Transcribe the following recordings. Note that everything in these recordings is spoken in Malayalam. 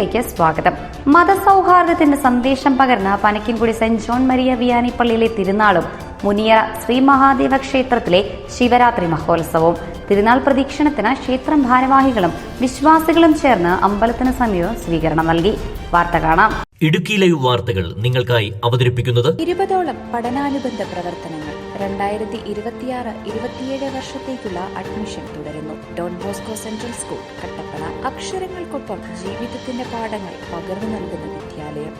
വാർത്തകളിലേക്ക് സ്വാഗതം. മതസൗഹാർദ്ദത്തിന്റെ സന്ദേശം പകർന്ന Panakkinkudi Saint John Maria Vianney പള്ളിയിലെ തിരുനാളും മുനിയറ ശ്രീ മഹാദേവ ക്ഷേത്രത്തിലെ ശിവരാത്രി മഹോത്സവവും. തിരുനാൾ പ്രദക്ഷിണത്തിന് ക്ഷേത്രം ഭാരവാഹികളും വിശ്വാസികളും ചേർന്ന് അമ്പലത്തിന് സമീപം സ്വീകരണം നൽകി. വാർത്ത കാണാം. ഇടുക്കിയിലെ ലൈവ് വാർത്തകൾ നിങ്ങൾക്കായി അവതരിപ്പിക്കുന്നത് ഇരുപതോളം പഠനാനുബന്ധ പ്രവർത്തനങ്ങൾ. രണ്ടായിരത്തി ഇരുപത്തിയാറ് ഇരുപത്തിയേഴ് വർഷത്തേക്കുള്ള അഡ്മിഷൻ തുടരുന്നു. Don Bosco Central School Kattappana. അക്ഷരങ്ങൾക്കൊപ്പം ജീവിതത്തിന്റെ പാഠങ്ങൾ പകർന്നു നൽകുന്ന വിദ്യാലയം.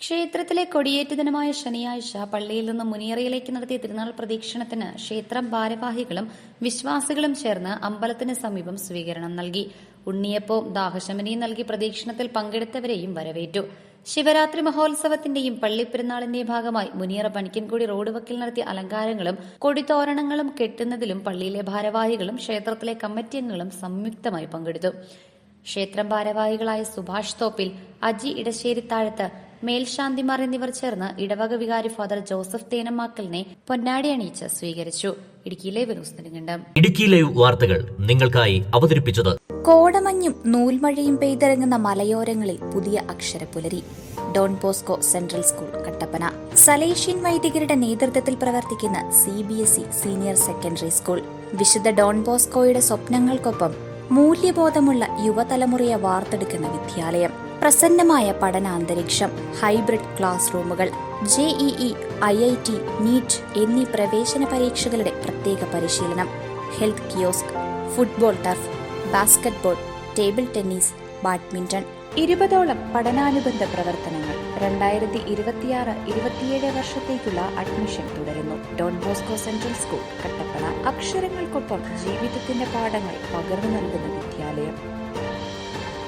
ക്ഷേത്രത്തിലെ കൊടിയേറ്റ ദിനമായ ശനിയാഴ്ച പള്ളിയിൽ നിന്ന് മുനിയറയിലേക്ക് നടത്തിയ തിരുനാൾ പ്രദക്ഷിണത്തിന് ക്ഷേത്രം ഭാരവാഹികളും വിശ്വാസികളും ചേർന്ന് അമ്പലത്തിന് സമീപം സ്വീകരണം നൽകി. ഉണ്ണിയപ്പവും ദാഹശമനിയും നൽകി പ്രദീക്ഷണത്തിൽ പങ്കെടുത്തവരെയും വരവേറ്റു. ശിവരാത്രി മഹോത്സവത്തിന്റെയും പള്ളിപ്പെരുന്നാളിന്റെയും ഭാഗമായി മുനിയറ പണിക്കൻകുടി റോഡ് വക്കിൽ നടത്തിയ അലങ്കാരങ്ങളും കൊടിത്തോരണങ്ങളും കെട്ടുന്നതിലും പള്ളിയിലെ ഭാരവാഹികളും ക്ഷേത്രത്തിലെ കമ്മിറ്റി അംഗങ്ങളും സംയുക്തമായി പങ്കെടുത്തു. ക്ഷേത്രം ഭാരവാഹികളായ സുഭാഷ് തോപ്പിൽ അജി ഇടശ്ശേരി ഇടശ്ശേരിത്താഴത്ത് മേൽശാന്തിമാർ എന്നിവർ ചേർന്ന് ഇടവക വികാരി ഫാദർ ജോസഫ് തേനമാക്കലിനെ പൊന്നാടി അണിയിച്ച് സ്വീകരിച്ചു. ഇടുക്കിയിലെ വിനൂസ് നെടുങ്കണ്ടം. ഇടുക്കി ലൈവ് വാർത്തകൾ നിങ്ങൾക്കായി അവതരിപ്പിച്ചത് കോടമഞ്ഞും നൂൽമഴയും പെയ്തിറങ്ങുന്ന മലയോരങ്ങളിൽ പുതിയ അക്ഷരപ്പുലരി. Don Bosco Central School Kattappana. Salesian വൈദികരുടെ നേതൃത്വത്തിൽ പ്രവർത്തിക്കുന്ന C B S E senior secondary school. വിശുദ്ധ ഡോൺ ബോസ്കോയുടെ സ്വപ്നങ്ങൾക്കൊപ്പം മൂല്യബോധമുള്ള യുവതലമുറയെ വാർത്തെടുക്കുന്ന വിദ്യാലയം. പ്രസന്നമായ പഠനാന്തരീക്ഷം ഹൈബ്രിഡ് ക്ലാസ് റൂമുകൾ JEE I I T NEET എന്നീ പ്രവേശന പരീക്ഷകളുടെ പ്രത്യേക പരിശീലനം. Health kiosk football turf basketball table tennis badminton. ഇരുപതോളം പഠനാനുബന്ധ പ്രവർത്തനങ്ങൾ രണ്ടായിരത്തി ഇരുപത്തിയാറ് ഇരുപത്തിയേഴ് വർഷത്തേക്കുള്ള അഡ്മിഷൻ തുടരുന്നു. Don Bosco Central School Kattappana. അക്ഷരങ്ങൾക്കൊപ്പം ജീവിതത്തിന്റെ പാഠങ്ങൾ പകർന്നു നൽകുന്ന വിദ്യാലയം.